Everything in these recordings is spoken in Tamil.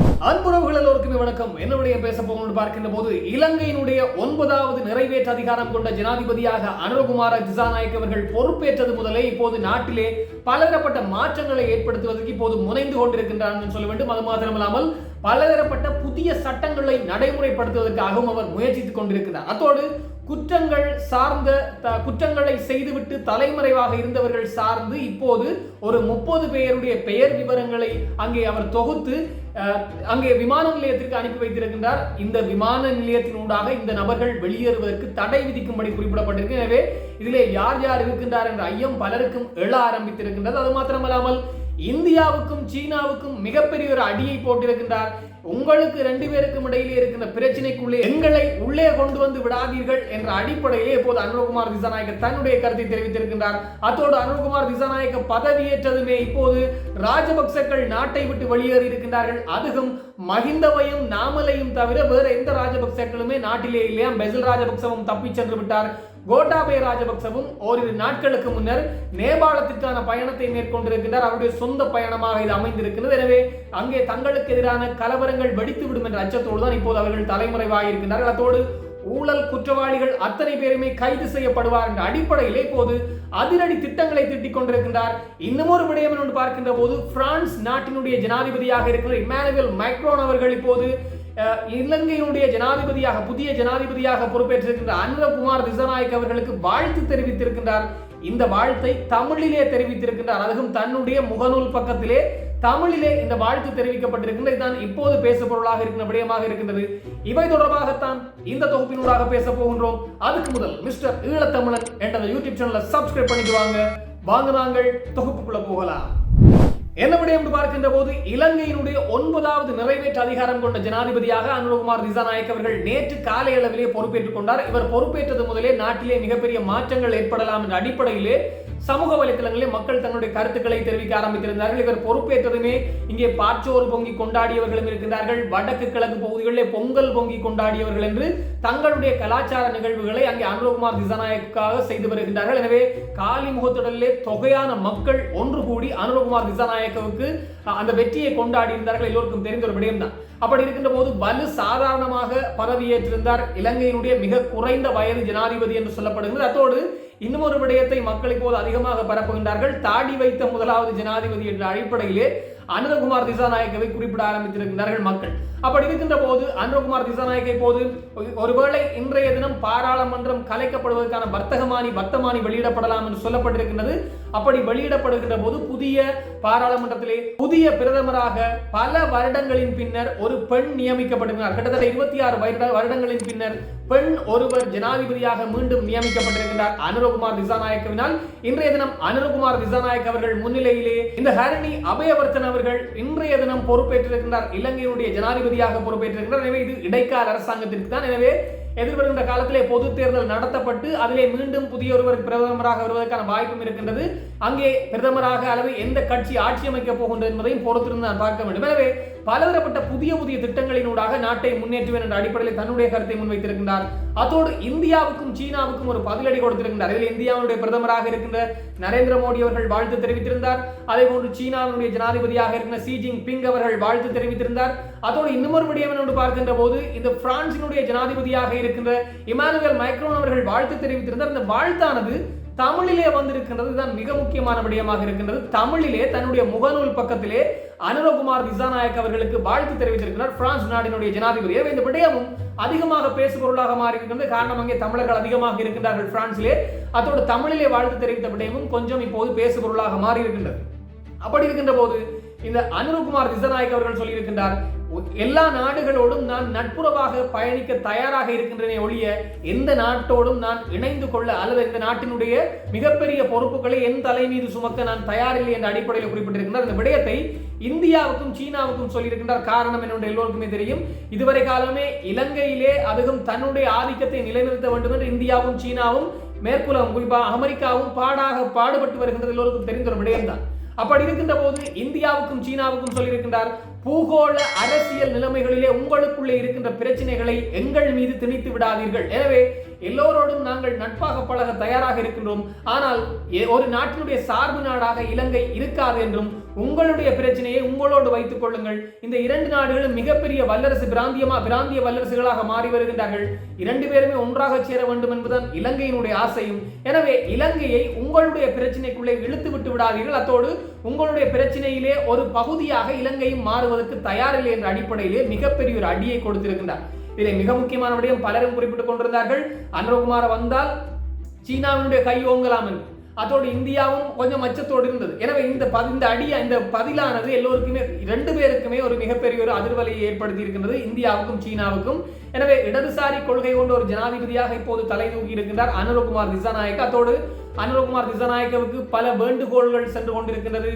அன்புறவுகள் எல்லோருக்குமே வணக்கம். என்னுடைய பேச போகணும்னு பார்க்கின்ற போது இலங்கையினுடைய ஒன்பதாவது நிறைவேற்று அதிகாரம் கொண்ட ஜனாதிபதியாக அனுரகுமார திசாநாயக் அவர்கள் பொறுப்பேற்றது முதலே இப்போது நாட்டிலே பலதரப்பட்ட மாற்றங்களை ஏற்படுத்துவதற்கு இப்போது முனைந்து கொண்டிருக்கின்றார் சொல்ல வேண்டும். அது மாத்திரமல்லாமல் பலதரப்பட்ட புதிய சட்டங்களை நடைமுறைப்படுத்துவதற்காகவும் அவர் முயற்சித்துக் கொண்டிருக்கிறார். அத்தோடு குற்றங்கள் சார்ந்த த- குற்றங்களை செய்துவிட்டு தலைமறைவாக இருந்தவர்கள் சார்ந்து இப்போது ஒரு முப்பது பேருடைய பெயர் விவரங்களை அங்கே அவர் தொகுத்து அங்கே விமான நிலையத்திற்கு அனுப்பி வைத்திருக்கின்றார். இந்த விமான நிலையத்தின் ஊடாக இந்த நபர்கள் வெளியேறுவதற்கு தடை விதிக்கும்படி குறிப்பிடப்பட்டிருக்கு. எனவே இதிலே யார் யார் இருக்கின்றார் என்ற ஐயம் பலருக்கும் எழ ஆரம்பித்திருக்கின்றது. அது மாத்திரமல்லாமல் இந்தியாவுக்கும் சீனாவுக்கும் மிகப்பெரிய ஒரு அடியை போட்டிருக்கின்றார். உங்களுக்கு ரெண்டு பேருக்கும் இடையிலே இருக்கின்ற பிரச்சனைக்குள்ளே எங்களை உள்ளே கொண்டு வந்து விடாதீர்கள் என்ற அடிப்படையிலே இப்போது அனுரகுமார் திசாநாயக்க தன்னுடைய கருத்தை தெரிவித்திருக்கின்றார். அத்தோடு அனுரகுமார் திசாநாயக்க பதவியேற்றதுமே இப்போது ராஜபக்சக்கள் நாட்டை விட்டு வெளியேறி இருக்கின்றார்கள். அதுவும் மஹிந்தவையும் நாமலையும் தவிர வேற எந்த ராஜபக்சக்களுமே நாட்டிலே இல்லையா பெசில் ராஜபக்சவும் தப்பிச் சென்று விட்டார். கோட்டாபய ராஜபக்சவும் ஓரிரு நாட்களுக்கு முன்னர் நேபாளத்திற்கான பயணத்தை மேற்கொண்டிருக்கின்றார். அவருடைய சொந்த பயணமாக இது அமைந்திருக்கிறது. எனவே அங்கே தங்களுக்கு எதிரான கலவரங்கள் வெடித்துவிடும் என்ற அச்சத்தோடு தான் இப்போது அவர்கள் தலைமுறைவாக இருக்கின்றார்கள் அத்தோடு ஊழல் குற்றவாளிகள் அத்தனை பேருமே கைது செய்யப்படுவார் என்ற அடிப்படையிலே இப்போது அதிரடி திட்டங்களை திட்டிக் கொண்டிருக்கின்றார். இன்னும் ஒரு விடயம் என்று பார்க்கின்ற போது பிரான்ஸ் நாட்டினுடைய ஜனாதிபதியாக இருக்கிற இமானுவேல் மைக்ரோன் அவர்கள் இப்போது இலங்கையினுடைய ஜனாதிபதியாக புதிய ஜனாதிபதியாக பொறுப்பேற்றிருக்கின்ற அனுரகுமார் திசநாயக் அவர்களுக்கு வாழ்த்து தெரிவித்திருக்கின்றார். இந்த வாழ்த்தை தமிழிலே தெரிவித்திருக்கின்றார். அதுவும் தன்னுடைய முகநூல் பக்கத்திலே தமிழிலே இந்த வாழ்த்து தெரிவிக்கப்பட்டிருக்கின்றது. இதுதான் இப்போது பேச பொருளாக இருக்கின்ற விடயமாக இருக்கின்றது. இவை தொடர்பாகத்தான் இந்த தொகுப்பினூடாக பேச போகின்றோம். அதுக்கு முதல் மிஸ்டர் ஈழத்தமிழன் என்ற யூடியூப் சேனலை சப்ஸ்கிரைப் பண்ணிட்டு வாங்க. வாங்க நாங்கள் தொகுப்புக்குள்ள போகலாம். என்ன விடயம் என்று பார்க்கின்ற போது இலங்கையினுடைய ஒன்பதாவது நிறைவேற்று அதிகாரம் கொண்ட ஜனாதிபதியாக அனுரகுமார் திசாநாயக் அவர்கள் நேற்று காலை அளவிலே பொறுப்பேற்றுக் கொண்டார். இவர் பொறுப்பேற்றது முதலே நாட்டிலே மிகப்பெரிய மாற்றங்கள் ஏற்படலாம் என்ற அடிப்படையிலே சமூக வலைத்தளங்களில் மக்கள் தங்களுடைய கருத்துக்களை தெரிவிக்க ஆரம்பித்திருந்தார்கள். இவர் பொறுப்பேற்றதுமே இங்கே பாச்சோறு பொங்கி கொண்டாடியவர்களும் இருக்கின்றார்கள். வடக்கு கிழக்கு பகுதிகளிலே பொங்கல் பொங்கி கொண்டாடியவர்கள் என்று தங்களுடைய கலாச்சார நிகழ்வுகளை அங்கே அனுரகுமார் திசாநாயக்காக செய்து வருகின்றார்கள். எனவே காலி முகத்திடலிலே தொகையான மக்கள் ஒன்று கூடி அனுரகுமார் திசாநாயக்கவுக்கு அந்த வெற்றியை கொண்டாடி இருந்தார்கள் எல்லோருக்கும் தெரிந்த ஒரு விடயம் தான் அப்படி இருக்கின்ற போது வலு சாதாரணமாக பதவியேற்றிருந்தார். இலங்கையினுடைய மிக குறைந்த வயது ஜனாதிபதி என்று சொல்லப்படுகிறது அத்தோடு இன்னும் ஒரு விடயத்தை மக்கள் இப்போது அதிகமாக பரப்புகின்றார்கள். தாடி வைத்த முதலாவது ஜனாதிபதி என்ற அடிப்படையிலே அனந்தகுமார் திசாநாயக்கவை குறிப்பிட ஆரம்பித்திருக்கின்றார்கள் மக்கள். அப்படி இருக்கின்ற போது அனந்தகுமார் திசாநாயக்கை போது ஒருவேளை இன்றைய தினம் பாராளுமன்றம் கலைக்கப்படுவதற்கான வர்த்தகமானி வர்த்தமானி வெளியிடப்படலாம் என்று சொல்லப்பட்டிருக்கின்றது. அப்படி வெளியிடப்படுகின்ற போது புதிய பாராளுமன்றத்திலே புதிய பிரதமராக பல வருடங்களின் பின்னர் ஒரு பெண் நியமிக்கப்படுகிறார். கிட்டத்தட்ட இருபத்தி ஆறு வருடங்களின் பின்னர் பெண் ஒருவர் ஜனாதிபதியாக மீண்டும் நியமிக்கப்பட்டிருக்கிறார் அனுரகுமார் திசாநாயக்கவினால். இன்றைய தினம் அனுரகுமார் திசாநாயக் அவர்கள் முன்னிலையிலே இந்த ஹரணி அபயவர்த்தன் அவர்கள் இன்றைய தினம் பொறுப்பேற்றிருக்கின்றார். இலங்கையினுடைய ஜனாதிபதியாக பொறுப்பேற்றிருக்கிறார் எனவே இது இடைக்கால அரசாங்கத்திற்கு தான். எனவே எதிர்வருகின்ற காலத்திலே பொது தேர்தல் நடத்தப்பட்டு அதிலே மீண்டும் புதிய ஒருவர் பிரதமராக வருவதற்கான வாய்ப்பும் இருக்கின்றது. அங்கே பிரதமராக அல்லது எந்த கட்சி ஆட்சி அமைக்கப் போகின்றது என்பதையும் பொறுத்திருந்து நான் பார்க்க வேண்டும். எனவே பலதரப்பட்ட புதிய புதிய திட்டங்களினூடாக நாட்டை முன்னேற்றுவேன் என்ற அடிப்படையில் தன்னுடைய கருத்தை முன்வைத்திருக்கின்றார். அதோடு இந்தியாவுக்கும் சீனாவுக்கும் ஒரு பதிலடி கொடுத்திருக்கின்றார். இதில் இந்தியாவுடைய பிரதமராக இருக்கின்ற நரேந்திர மோடி அவர்கள் வாழ்த்து தெரிவித்திருந்தார். அதே போன்று சீனாவினுடைய ஜனாதிபதியாக இருக்கின்ற ஷி ஜிங் பிங் அவர்கள் வாழ்த்து தெரிவித்திருந்தார். அதோடு இன்னும் விடயம் என்று பார்க்கின்ற போது இந்த பிரான்சினுடைய ஜனாதிபதியாக இருக்கின்ற இமானுவேல் மைக்ரோன் அவர்கள் வாழ்த்து தெரிவித்திருந்தார். இந்த வாழ்த்தானது தமிழிலே வந்திருக்கின்றது தான் மிக முக்கியமான விடயமாக இருக்கின்றது. தமிழிலே தன்னுடைய முகநூல் பக்கத்திலே அனுரகுமார் திசாநாயக் அவர்களுக்கு வாழ்த்து தெரிவித்திருக்கிறார். பிரான்ஸ் நாட்டினுடைய ஜனாதிபதி. இந்த விடயமும் அதிகமாக பேசுபொருளாக மாறி இருக்கின்றது காரணம் அங்கே தமிழர்கள் அதிகமாக இருக்கின்றார்கள் பிரான்சிலே. அதோடு தமிழிலே வாழ்த்து தெரிவித்த விடயமும் கொஞ்சம் இப்போது பேசுபொருளாக மாறி இருக்கின்றது அப்படி இருக்கின்ற போது இந்த அனுரகுமார் திசநாயக் அவர்கள் சொல்லியிருக்கின்றார் எல்லா நாடுகளோடும் நான் நட்புறவாக பயணிக்க தயாராக இருக்கின்றனே ஒழிய எந்த நாட்டோடும் நான் இணைந்து கொள்ள அல்லது இந்த நாட்டினுடைய மிகப்பெரிய பொறுப்புகளை என் தலை மீது சுமக்க நான் தயாரில்லை என்ற அடிப்படையில் குறிப்பிட்டிருக்கின்றார். இந்த விடயத்தை இந்தியாவுக்கும் சீனாவுக்கும் சொல்லியிருக்கின்றார். காரணம் என்னென்று எல்லோருக்குமே தெரியும். இதுவரை காலமே இலங்கையிலே அதுவும் தன்னுடைய ஆதிக்கத்தை நிலைநிறுத்த வேண்டும் என்று இந்தியாவும் சீனாவும் மேற்குலகம் குறிப்பாக அமெரிக்காவும் பாடாக பாடுபட்டு வருகின்றது எல்லோருக்கும் தெரிந்த ஒரு விடயம்தான். அப்படி இருக்கின்ற போது இந்தியாவுக்கும் சீனாவுக்கும் சொல்லியிருக்கின்றார் பூகோள அரசியல் நிலைமைகளிலே உங்களுக்குள்ளே இருக்கின்ற பிரச்சனைகளை எங்கள் மீது திணித்து விடாதீர்கள். எனவே எல்லோரோடும் நாங்கள் நட்பாக பழக தயாராக இருக்கின்றோம். ஆனால் ஒரு நாட்டினுடைய சார்பு நாடாக இலங்கை இருக்காது என்றும் உங்களுடைய பிரச்சனையை உங்களோடு வைத்துக் கொள்ளுங்கள். இந்த இரண்டு நாடுகளும் மிகப்பெரிய வல்லரசு பிராந்தியமா பிராந்திய வல்லரசுகளாக மாறி வருகின்றார்கள். இரண்டு பேருமே ஒன்றாக சேர வேண்டும் என்பதுதான் இலங்கையினுடைய ஆசையும். எனவே இலங்கையை உங்களுடைய பிரச்சனைக்குள்ளே இழுத்து விட்டு விடாதீர்கள். அத்தோடு உங்களுடைய பிரச்சனையிலே ஒரு பகுதியாக இலங்கையும் மாறுவதற்கு தயாரில்லை என்ற அடிப்படையிலே மிகப்பெரிய ஒரு அடியை கொடுத்திருக்கின்றார். இதில் மிக முக்கியமான விடயம் பலரும் குறிப்பிட்டுக் கொண்டிருந்தார்கள். அனுரகுமார வந்தால் சீனாவினுடைய கை ஓங்கலாம் என்று. அதோடு இந்தியாவும் கொஞ்சம் அச்சத்தோடு இருந்தது. எனவே இந்த பதி- இந்த அடி இந்த பதிலானது எல்லோருக்குமே ரெண்டு பேருக்குமே ஒரு மிகப்பெரிய ஒரு அதிர்வலையை ஏற்படுத்தி இருக்கின்றது இந்தியாவுக்கும் சீனாவுக்கும். எனவே இடதுசாரி கொள்கை கொண்ட ஒரு ஜனாதிபதியாக இப்போது தலை தூக்கி இருக்கின்றார் அனுரகுமார் திசாநாயக். அத்தோடு அனுரகுமார் திசாநாயக்கவுக்கு பல வேண்டுகோள்கள் சென்று கொண்டிருக்கின்றது.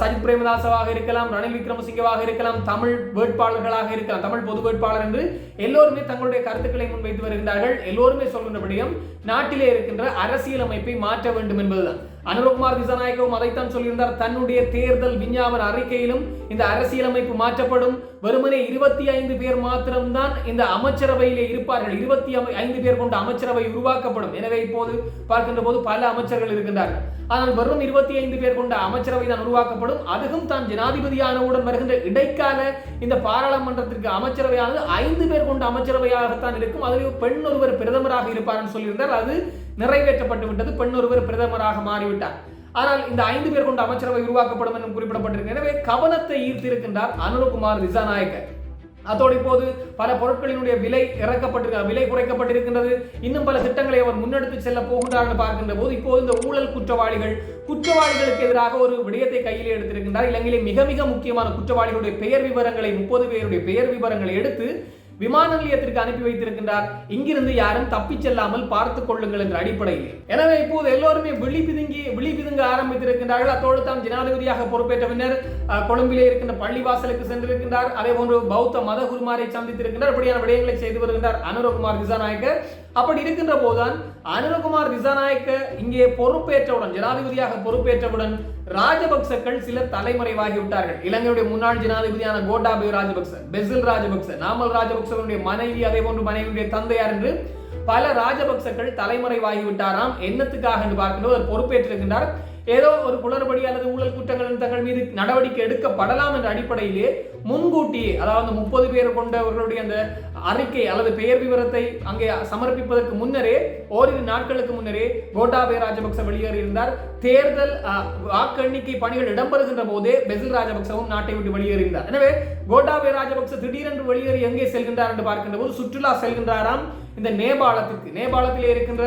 சஜித் பிரேமதாசவாக இருக்கலாம் ரணில் விக்ரமசிங்கவாக இருக்கலாம் தமிழ் வேட்பாளர்களாக இருக்கலாம் தமிழ் பொது வேட்பாளர் என்று எல்லோருமே தங்களுடைய கருத்துக்களை முன்வைத்து வருகின்றார்கள். எல்லோருமே சொல்கின்றபடியும் நாட்டிலே இருக்கின்ற அரசியலமைப்பை மாற்ற வேண்டும் என்பதுதான். அனுரகுமார் திசாநாயக்கவும் அதைத்தான் சொல்லியிருந்தார் தன்னுடைய தேர்தல் விஞ்ஞாபன அறிக்கையிலும் இந்த அரசியலமைப்பு மாற்றப்படும். வெறுமனே இருபத்தி ஐந்து பேர் மாத்திரம்தான் இந்த அமைச்சரவையிலே இருப்பார்கள். இருபத்தி ஐந்து பேர் கொண்ட அமைச்சரவை உருவாக்கப்படும். எனவே இப்போது பார்க்கின்ற போது பல அமைச்சர்கள் இருக்கின்றார்கள். ஆனால் வெறும் இருபத்தி ஐந்து பேர் கொண்ட அமைச்சரவை தான் உருவாக்கப்படும். அதுவும் தான் ஜனாதிபதியானவுடன் வருகின்ற இடைக்கால இந்த பாராளுமன்றத்திற்கு அமைச்சரவையானது ஐந்து பேர் கொண்ட அமைச்சரவையாகத்தான் இருக்கும். அதில் பெண் ஒருவர் பிரதமராக இருப்பார் சொல்லியிருந்தார். அது நிறைவேற்றப்பட்டு விட்டது. பெண் ஒருவர் பிரதமராக மாறிவிட்டார். ஆனால் இந்த ஐந்து பேர் கொண்ட அமைச்சரவை உருவாக்கப்படும் என்றும் குறிப்பிடப்பட்டிருக்கிறது. எனவே கவனத்தை ஈர்த்திருக்கின்றார் அனுரகுமார் திசாநாயக்க அதோடு இப்போது பல பொருட்களினுடைய விலை இறக்கப்பட்டிருக்க விலை குறைக்கப்பட்டிருக்கின்றது. இன்னும் பல திட்டங்களை அவர் முன்னெடுத்து செல்ல போகின்றார் என்று பார்க்கின்ற போது இப்போது இந்த ஊழல் குற்றவாளிகள் குற்றவாளிகளுக்கு எதிராக ஒரு விடயத்தை கையில் எடுத்திருக்கின்றார். இலங்கையிலே மிக மிக முக்கியமான குற்றவாளிகளுடைய பெயர் விவரங்களை முப்பது பேருடைய பெயர் விவரங்களை எடுத்து விமான நிலையத்திற்கு அனுப்பி வைத்திருக்கின்றார். இங்கிருந்து யாரும் தப்பிச் செல்லாமல் பார்த்துக் கொள்ளுங்கள் என்ற அடிப்படையில். எனவே இப்போது எல்லோருமே விழி பிதுங்கி விழி பிதுங்க ஆரம்பித்திருக்கின்றார்கள். அத்தோடு தாம் ஜனாதிபதியாக பொறுப்பேற்ற பின்னர் கொழும்பிலே இருக்கின்ற பள்ளிவாசலுக்கு சென்றிருக்கின்றார். அதே போன்று பௌத்த மத குருமாரை சந்தித்திருக்கின்றார். இப்படியான விடயங்களை செய்து வருகின்றார் அனுரகுமார் திசாநாயக்கர் அப்படி இருக்கின்ற போதுதான் அனுரகுமார் திசாநாயக்க இங்கே பொறுப்பேற்றவுடன் ஜனாதிபதியாக பொறுப்பேற்றவுடன் ராஜபக்சக்கள் சில தலைமறைவாகி விட்டார்கள். இலங்கையுடைய முன்னாள் ஜனாதிபதியான கோட்டாபய ராஜபக்ச பெசில் ராஜபக்ச நாமல் ராஜபக்சனுடைய மனைவி அதே போன்று மனைவியுடைய தந்தையார் என்று பல ராஜபக்சக்கள் தலைமறைவாகி விட்டாராம். என்னத்துக்காக என்று பார்க்கும்போது அவர் பொறுப்பேற்றிருக்கின்றார். ஏதோ ஒரு குளறுபடி அல்லது ஊழல் குற்றங்கள் தங்கள் மீது நடவடிக்கை எடுக்கப்படலாம் என்ற அடிப்படையிலே முன்கூட்டியே அதாவது முப்பது பேர் கொண்டவர்களுடைய அந்த அறிக்கை அல்லது பெயர் விவரத்தை அங்கே சமர்ப்பிப்பதற்கு முன்னரே ஓரிரு நாட்களுக்கு முன்னரே கோட்டாபய ராஜபக்ச வெளியேறியிருந்தார். தேர்தல் வாக்கு எண்ணிக்கை பணிகள் இடம்பெறுகின்ற போதே பெசில் ராஜபக்சவும் நாட்டை விட்டு வெளியேறியிருந்தார். எனவே கோட்டாபய ராஜபக்ச திடீரென்று வெளியேறி எங்கே செல்கின்றார் என்று பார்க்கின்ற போது சுற்றுலா செல்கின்றாராம் இந்த நேபாளத்திற்கு. நேபாளத்தில் இருக்கின்ற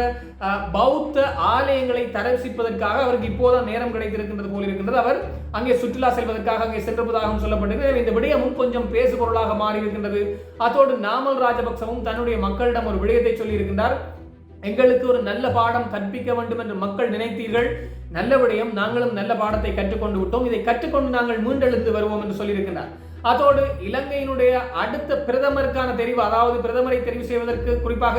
பௌத்த ஆலயங்களை தரிசிப்பதற்காக அவருக்கு இப்போதான் நேரம் கிடைத்திருக்கின்றது போல் இருக்கின்றது அவர் அங்கே சுற்றுலா செல்வதற்காக அங்கே சென்றிருப்பதாகவும் சொல்லப்பட்டிருக்கிறது இந்த விடயமும் கொஞ்சம் பேசு பொருளாக மாறி இருக்கின்றது. அதோடு நாமல் ராஜபக்சவும் தன்னுடைய மக்களிடம் ஒரு விடயத்தை சொல்லியிருக்கின்றார். எங்களுக்கு ஒரு நல்ல பாடம் கற்பிக்க வேண்டும் என்று மக்கள் நினைத்தீர்கள். நல்ல விடயம் நாங்களும் நல்ல பாடத்தை கற்றுக்கொண்டு விட்டோம். இதை கற்றுக்கொண்டு நாங்கள் மீண்டெழுந்து வருவோம் என்று சொல்லியிருக்கின்றார். அதோடு இலங்கையினுடைய அடுத்த பிரதமருக்கான தெரிவு அதாவது பிரதமரை தெரிவு செய்வதற்கு குறிப்பாக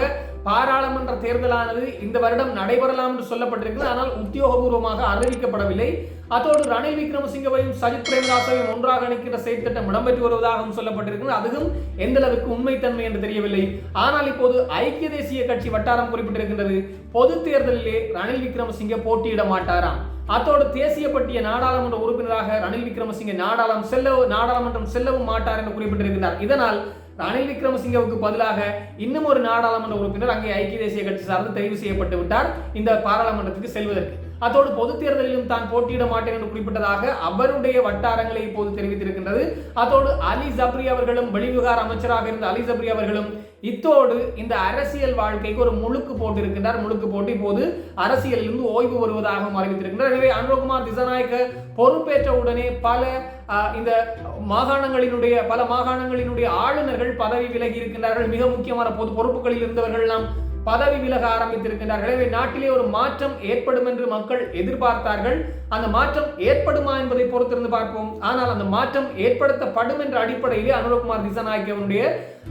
பாராளுமன்ற தேர்தலானது இந்த வருடம் நடைபெறலாம் என்று சொல்லப்பட்டிருக்கிறது. ஆனால் உத்தியோகபூர்வமாக அறிவிக்கப்படவில்லை. அதோடு ரணில் விக்ரமசிங்கவையும் சஜித் பிரேமதாசையும் ஒன்றாக இணைக்கின்ற செயற்திட்டம் இடம்பெற்று வருவதாகவும் சொல்லப்பட்டிருக்கிறது. அதுவும் எந்த அளவுக்கு உண்மைத்தன்மை என்று தெரியவில்லை. ஆனால் இப்போது ஐக்கிய தேசிய கட்சி வட்டாரம் குறிப்பிட்டிருக்கின்றது. பொது தேர்தலிலே ரணில் விக்ரமசிங்க போட்டியிட மாட்டாராம். அத்தோடு தேசிய பட்டிய நாடாளுமன்ற உறுப்பினராக ரணில் விக்ரமசிங்க நாடாளம் செல்ல நாடாளுமன்றம் செல்லவும் மாட்டார் என்று குறிப்பிட்டிருக்கிறார் இதனால் ரணில் விக்ரமசிங்கவுக்கு பதிலாக இன்னும் ஒரு நாடாளுமன்ற உறுப்பினர் அங்கே ஐக்கிய தேசிய கட்சி சார்ந்து தெரிவு செய்யப்பட்டு விட்டார். இந்த பாராளுமன்றத்துக்கு செல்வதற்கு. அதோடு பொது தேர்தலிலும் தான் போட்டியிட மாட்டேன் என்று குறிப்பிட்டதாக அவருடைய வட்டாரங்களை இப்போது தெரிவித்திருக்கின்றது. அதோடு அலி ஜப்ரி அவர்களும் வெளிவிவகார அமைச்சராக இருந்த அலி ஜப்ரி அவர்களும் இத்தோடு இந்த அரசியல் வாழ்க்கைக்கு ஒரு முழுக்கு போட்டிருக்கின்றார். முழுக்கு போட்டு இப்போது அரசியலிலிருந்து ஓய்வு வருவதாகவும் அறிவித்திருக்கின்றார். எனவே அனுரகுமார் திசாநாயக்க பொறுப்பேற்ற உடனே பல இந்த மாகாணங்களினுடைய பல மாகாணங்களினுடைய ஆளுநர்கள் பதவி விலகி இருக்கின்றார்கள். மிக முக்கியமான பொது பொறுப்புகளில் இருந்தவர்கள் எல்லாம் பதவி விலக ஆரம்பித்திருக்கின்றார்கள். எனவே நாட்டிலே ஒரு மாற்றம் ஏற்படும் என்று மக்கள் எதிர்பார்த்தார்கள். அந்த மாற்றம் ஏற்படுமா என்பதை பொறுத்திருந்து பார்ப்போம். ஆனால் அந்த மாற்றம் ஏற்படுத்தப்படும் என்ற அடிப்படையிலே அனுரகுமார் திசாநாயக்கவனுடைய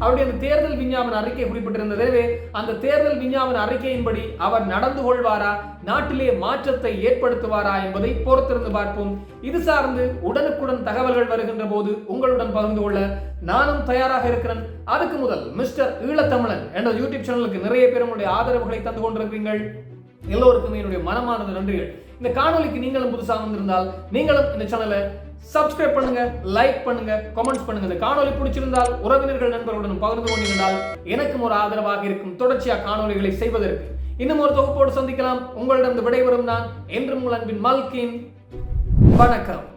அவருடைய அந்த தேர்தல் விஞ்ஞாபன அறிக்கை குறிப்பிட்டிருந்தது. எனவே அந்த தேர்தல் விஞ்ஞாபன அறிக்கையின்படி அவர் நடந்து கொள்வாரா? நாட்டிலே மாற்றத்தை ஏற்படுத்துவாரா என்பதை பொறுத்திருந்து பார்ப்போம். இது சார்ந்து உடனுக்குடன் தகவல்கள் வருகின்ற போது உங்களுடன் பகிர்ந்து கொள்ள நானும் தயாராக இருக்கிறேன். அதுக்கு முதல் மிஸ்டர் ஈழத்தமிழன் என்ற யூடியூப் சேனலுக்கு நிறைய பேர் உங்களுடைய ஆதரவுகளை தந்து கொண்டிருக்கிறீர்கள். எல்லோருக்குமே என்னுடைய மனமானது நன்றிகள். இந்த காணொளிக்கு நீங்களும் புதுசாக வந்திருந்தால் நீங்களும் இந்த சேனலை சப்ஸ்கிரைப் பண்ணுங்க லைக் பண்ணுங்க கமெண்ட்ஸ் பண்ணுங்க. இந்த காணொலி பிடிச்சிருந்தால் உறவினர்கள் நண்பர்களுடன் பகிர்ந்து கொண்டிருந்தால் எனக்கும் ஒரு ஆதரவாக இருக்கும். தொடர்ச்சியா காணொளிகளை செய்வதற்கு இன்னும் ஒரு தொகுப்போடு சந்திக்கலாம். உங்களிடம் விடைபெறும் நான் என்றும் உங்கள் அன்பின் மல்கின். வணக்கம்.